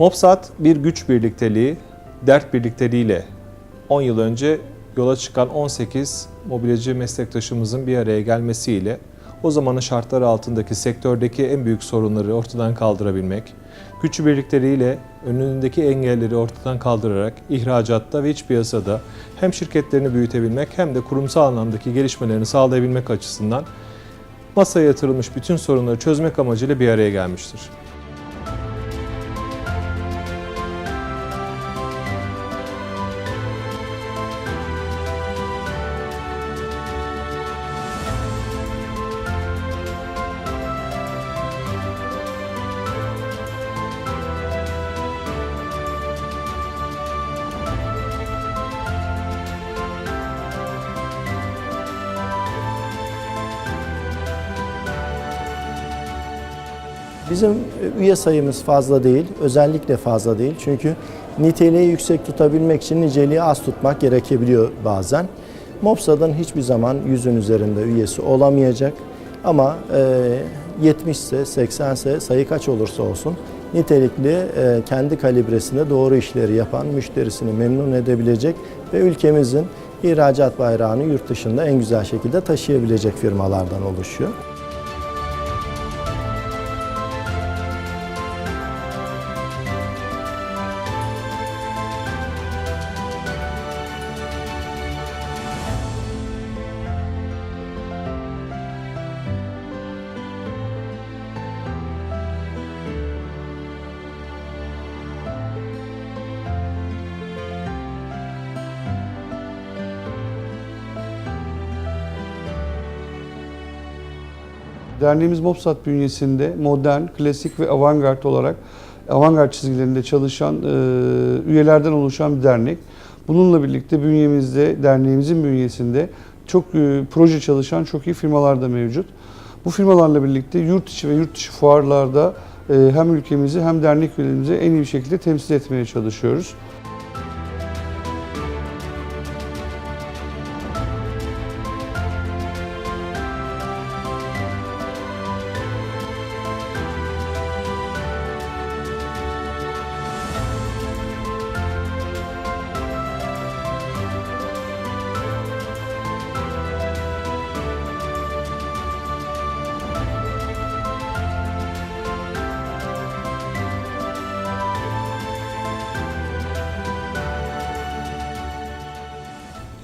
Mopsat bir güç birlikteliği, dert birlikteliğiyle 10 yıl önce yola çıkan 18 mobilyacı meslektaşımızın bir araya gelmesiyle o zamanın şartları altındaki sektördeki en büyük sorunları ortadan kaldırabilmek, güç birlikleriyle önündeki engelleri ortadan kaldırarak ihracatta ve iç piyasada hem şirketlerini büyütebilmek hem de kurumsal anlamdaki gelişmelerini sağlayabilmek açısından masaya yatırılmış bütün sorunları çözmek amacıyla bir araya gelmiştir. Bizim üye sayımız fazla değil, özellikle fazla değil. Çünkü niteliği yüksek tutabilmek için niceliği az tutmak gerekebiliyor bazen. Mopsa'dan hiçbir zaman yüzün üzerinde üyesi olamayacak. Ama e, 70 ise 80 ise sayı kaç olursa olsun nitelikli e, kendi kalibresinde doğru işleri yapan, müşterisini memnun edebilecek ve ülkemizin ihracat bayrağını yurt dışında en güzel şekilde taşıyabilecek firmalardan oluşuyor. Derneğimiz Mopsat bünyesinde modern, klasik ve avantgard olarak avantgard çizgilerinde çalışan e, üyelerden oluşan bir dernek. Bununla birlikte bünyemizde, derneğimizin bünyesinde çok e, proje çalışan çok iyi firmalar da mevcut. Bu firmalarla birlikte yurt içi ve yurt dışı fuarlarda e, hem ülkemizi hem dernek üyelerimizi en iyi bir şekilde temsil etmeye çalışıyoruz.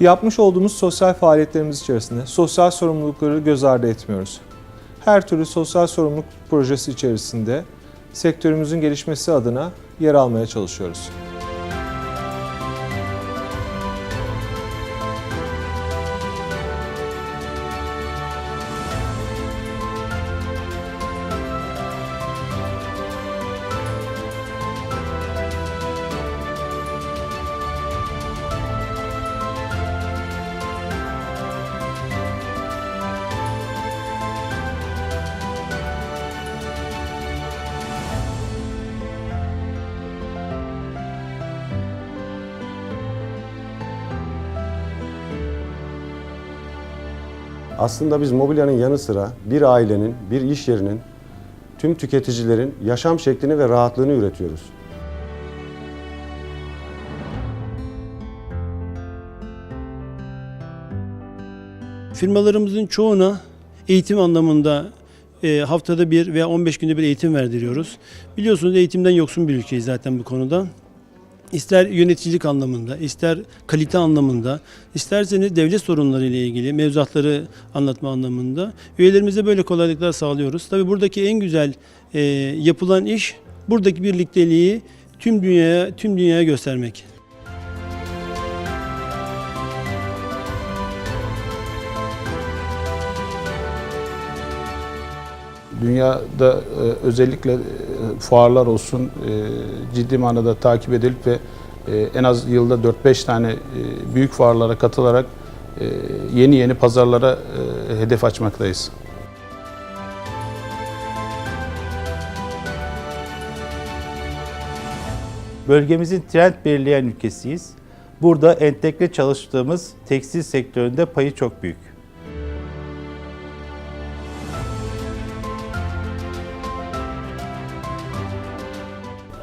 Yapmış olduğumuz sosyal faaliyetlerimiz içerisinde sosyal sorumlulukları göz ardı etmiyoruz. Her türlü sosyal sorumluluk projesi içerisinde sektörümüzün gelişmesi adına yer almaya çalışıyoruz. Aslında biz mobilyanın yanı sıra bir ailenin, bir iş yerinin, tüm tüketicilerin yaşam şeklini ve rahatlığını üretiyoruz. Firmalarımızın çoğuna eğitim anlamında e, haftada bir veya 15 günde bir eğitim verdiriyoruz. Biliyorsunuz eğitimden yoksun bir ülkeyiz zaten bu konuda. İster yöneticilik anlamında, ister kalite anlamında, isterseniz devlet sorunları ile ilgili mevzuatları anlatma anlamında üyelerimize böyle kolaylıklar sağlıyoruz. Tabii buradaki en güzel e, yapılan iş buradaki birlikteliği tüm dünyaya tüm dünyaya göstermek. Dünyada e, özellikle e, fuarlar olsun e, ciddi manada takip edilip ve e, en az yılda 4-5 tane e, büyük fuarlara katılarak e, yeni yeni pazarlara e, hedef açmaktayız. Bölgemizin trend belirleyen ülkesiyiz. Burada entegre çalıştığımız tekstil sektöründe payı çok büyük.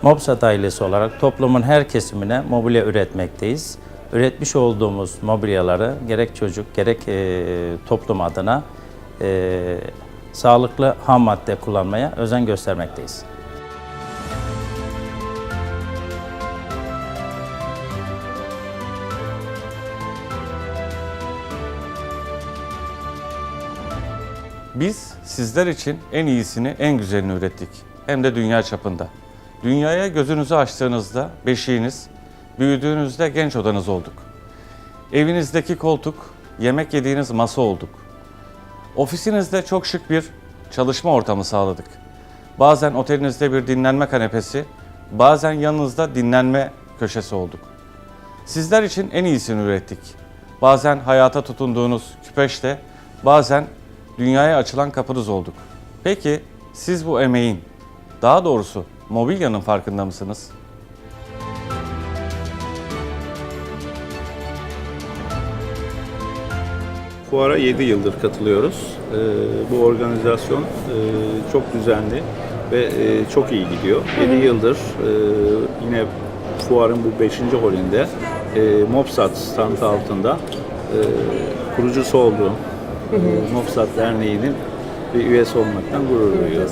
Mobsat ailesi olarak toplumun her kesimine mobilya üretmekteyiz. Üretmiş olduğumuz mobilyaları gerek çocuk gerek e, toplum adına e, sağlıklı ham madde kullanmaya özen göstermekteyiz. Biz sizler için en iyisini, en güzelini ürettik. Hem de dünya çapında. Dünyaya gözünüzü açtığınızda beşiğiniz, büyüdüğünüzde genç odanız olduk. Evinizdeki koltuk, yemek yediğiniz masa olduk. Ofisinizde çok şık bir çalışma ortamı sağladık. Bazen otelinizde bir dinlenme kanepesi, bazen yanınızda dinlenme köşesi olduk. Sizler için en iyisini ürettik. Bazen hayata tutunduğunuz küpeşte, bazen dünyaya açılan kapınız olduk. Peki siz bu emeğin, daha doğrusu mobilyanın farkında mısınız? Fuara 7 yıldır katılıyoruz. Ee, bu organizasyon e, çok düzenli ve e, çok iyi gidiyor. 7 yıldır e, yine fuarın bu 5. holünde e, Mopsat standı altında e, kurucusu olduğum e, Mopsat Derneği'nin bir üyesi olmaktan gurur duyuyorum.